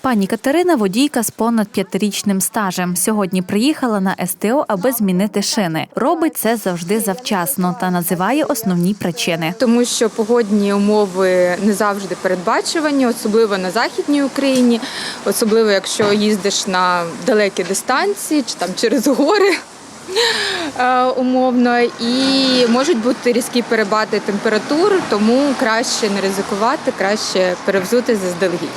Пані Катерина водійка з понад п'ятирічним стажем. Сьогодні приїхала на СТО, аби змінити шини. Робить це завжди завчасно та називає основні причини. тому що погодні умови не завжди передбачувані, особливо на західній Україні, особливо якщо їздиш на далекі дистанції чи там через гори. е, Умовно, і можуть бути різкі перепади температур, тому краще не ризикувати, краще перевзути заздалегідь.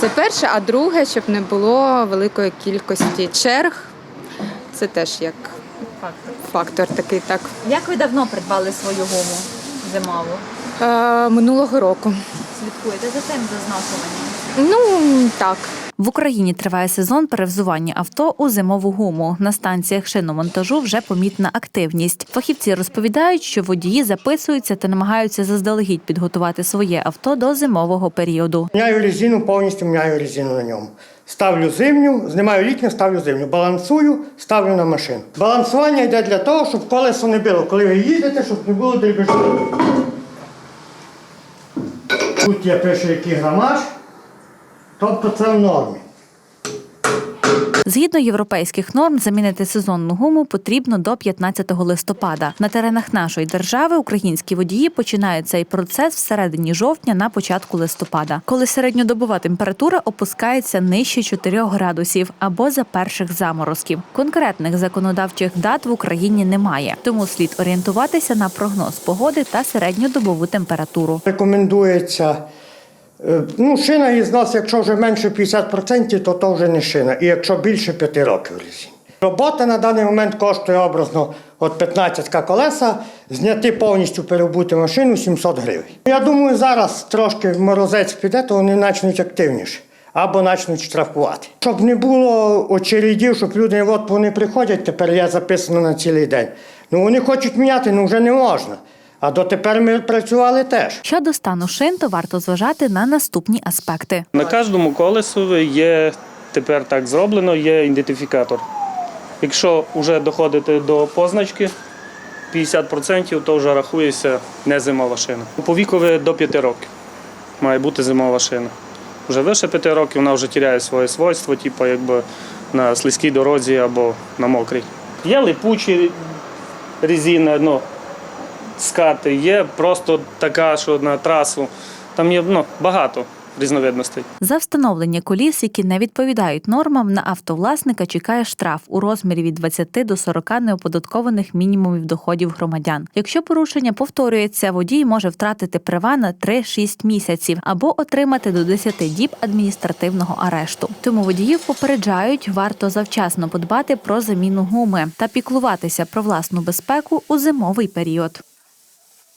Це перше, а друге, щоб не було великої кількості черг. Це теж як фактор такий, так. Як ви давно придбали свою гуму зимову? Е, Минулого року. Слідкуєте за цим зазнакуванням? Ну так. В Україні триває сезон перевзування авто у зимову гуму. На станціях шиномонтажу вже помітна активність. Фахівці розповідають, що водії записуються та намагаються заздалегідь підготувати своє авто до зимового періоду. Міняю резину, повністю міняю резину на ньому. Ставлю зимню, знімаю літню, ставлю зимню. Балансую, ставлю на машину. Балансування йде для того, щоб колесо не било, коли ви їдете, щоб не було дрібежу. Тут я пишу, який грамаж, тобто це в нормі. Згідно європейських норм, замінити сезонну гуму потрібно до 15 листопада. На теренах нашої держави українські водії починають цей процес всередині жовтня на початку листопада, коли середньодобова температура опускається нижче 4 градусів або за перших заморозків. Конкретних законодавчих дат в Україні немає, тому слід орієнтуватися на прогноз погоди та середньодобову температуру. Рекомендується. Е, Ну, шина із нас, якщо вже менше 50%, то то вже не шина. І якщо більше 5 років резині. Робота на даний момент коштує образно от 15 колеса, зняти повністю перебути машину 700 гривень. Я думаю, зараз трошки морозець піде, то вони почнуть активніше. Або почнуть штрафувати. Щоб не було очередів, щоб люди, от вони приходять, тепер я записано на цілий день. Ну вони хочуть міняти, ну вже не можна. А дотепер ми працювали теж. Щодо стану шин, то варто зважати на наступні аспекти. На кожному колесу є тепер так зроблено, є ідентифікатор. Якщо вже доходите до позначки 50%, то вже рахується не зимова шина. По вікові до 5 років має бути зимова шина. Вже вище 5 років вона вже тіряє своє свойство, типу якби на слизькій дорозі або на мокрій. Є липучі резина, ну, скати, є просто така, що на трасу. Там є ну, багато різновидностей. За встановлення коліс, які не відповідають нормам, на автовласника чекає штраф у розмірі від 20 до 40 неоподаткованих мінімумів доходів громадян. Якщо порушення повторюється, водій може втратити права на 3-6 місяців або отримати до 10 діб адміністративного арешту. Тому водіїв попереджають, варто завчасно подбати про заміну гуми та піклуватися про власну безпеку у зимовий період.